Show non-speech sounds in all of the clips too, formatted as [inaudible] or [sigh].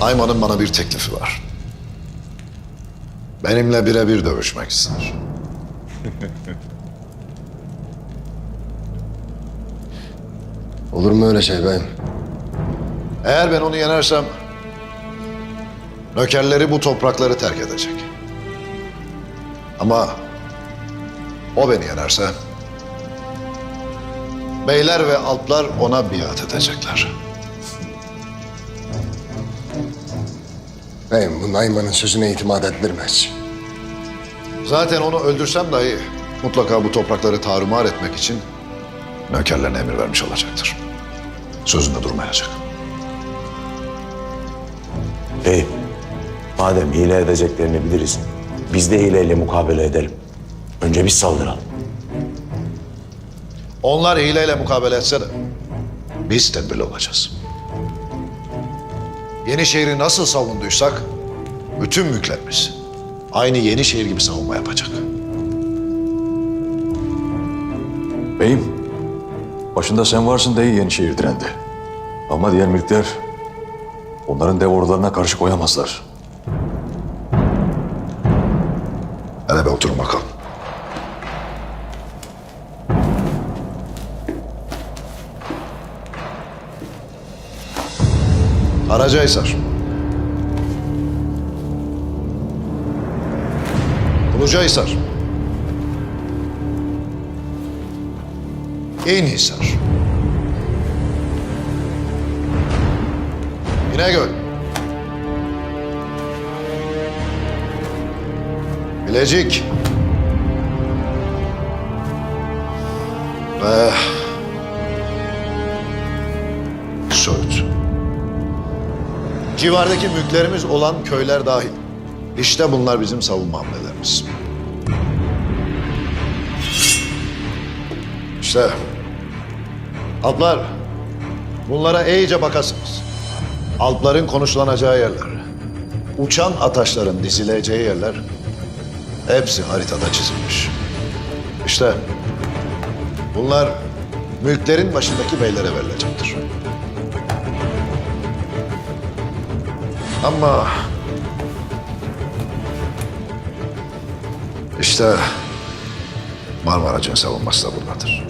Ayman'ın bana bir teklifi var. Benimle birebir dövüşmek ister. [laughs] Olur mu öyle şey beyim? Eğer ben onu yenersem... ...nökerleri bu toprakları terk edecek. Ama... ...o beni yenerse... ...beyler ve alplar ona biat edecekler. Beyim bu Nayman'ın sözüne itimat edilmez. Zaten onu öldürsem dahi... ...mutlaka bu toprakları tarumar etmek için... ...nökerlerine emir vermiş olacaktır. Sözünde durmayacak. Bey, madem hile edeceklerini biliriz, biz de hileyle mukabele edelim. Önce biz saldıralım. Onlar hileyle mukabele etse de biz tedbirli olacağız. Yenişehir'i nasıl savunduysak bütün mülklerimiz aynı Yenişehir gibi savunma yapacak. Beyim, başında sen varsın diye Yenişehir direndi. Ama diğer mülkler onların dev ordularına karşı koyamazlar. Hele bir oturun bakalım. Karacahisar. Kulucahisar. İnhisar. İnegöl. Bilecik. Ve Civardaki mülklerimiz olan köyler dahil. İşte bunlar bizim savunma hamlelerimiz. İşte Alplar, bunlara iyice bakasınız. Alpların konuşlanacağı yerler, uçan ataşların dizileceği yerler hepsi haritada çizilmiş. İşte bunlar mülklerin başındaki beylere verilecektir. Ama işte Marmaracı'nın savunması da buradadır.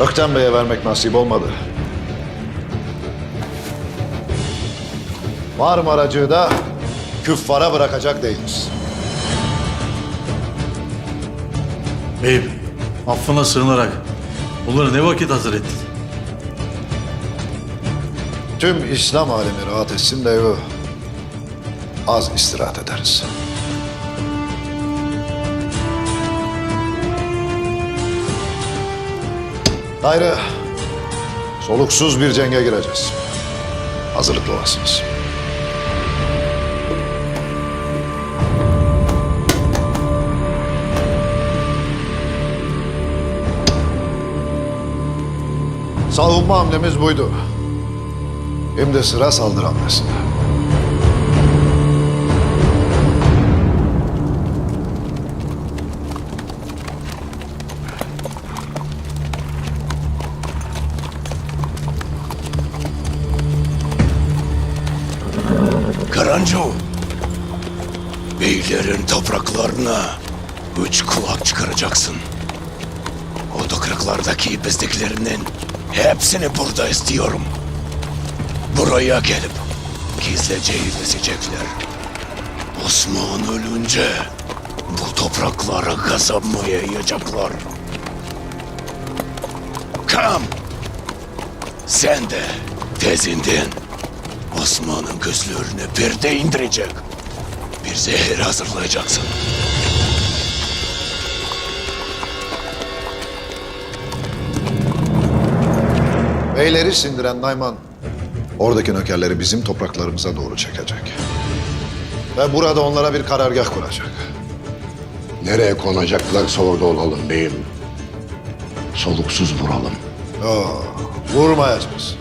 Ökten Bey'e vermek nasip olmadı. Marmaracı'yı da küffara bırakacak değiliz. Beyim, affına sığınarak bunları ne vakit hazır ettin? Tüm İslam alemi rahat etsin de az istirahat ederiz. Gayrı soluksuz bir cenge gireceğiz. Hazırlıklı olasınız. Savunma hamlemiz buydu. Hem de sıra saldırı hamlesinde. Karancu, beylerin topraklarına üç kulak çıkaracaksın. O topraklardaki bizdekilerinin hepsini burada istiyorum. Buraya gelip gizlice izleyecekler. Osman ölünce bu topraklara kazanmaya yiyecekler. Kam, sen de tezinden Osman'ın gözlerine perde indirecek. Bir zehir hazırlayacaksın. Beyleri sindiren Nayman oradaki nökerleri bizim topraklarımıza doğru çekecek. Ve burada onlara bir karargah kuracak. Nereye konacaklarsa orada olalım beyim. Soluksuz vuralım. Yo, vurmayacağız.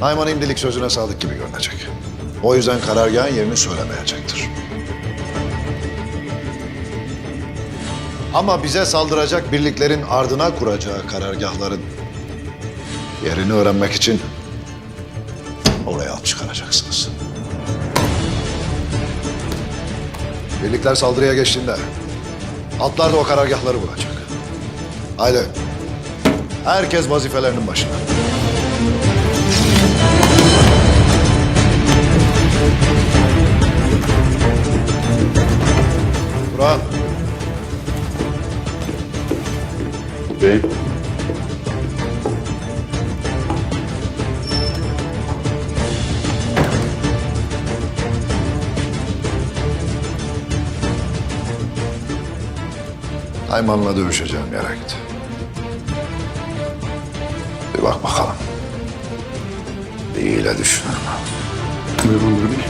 Nayman imdilik sözüne sadık gibi görünecek. O yüzden karargahın yerini söylemeyecektir. Ama bize saldıracak birliklerin ardına kuracağı karargahların yerini öğrenmek için hesap çıkaracaksınız. Birlikler saldırıya geçtiğinde atlar da o karargahları vuracak. Haydi. Herkes vazifelerinin başına. Burak. Bey. Ayman'la dövüşeceğim yere git. Bir bak bakalım. Bir hile düşünür mü? Buyurun Bey.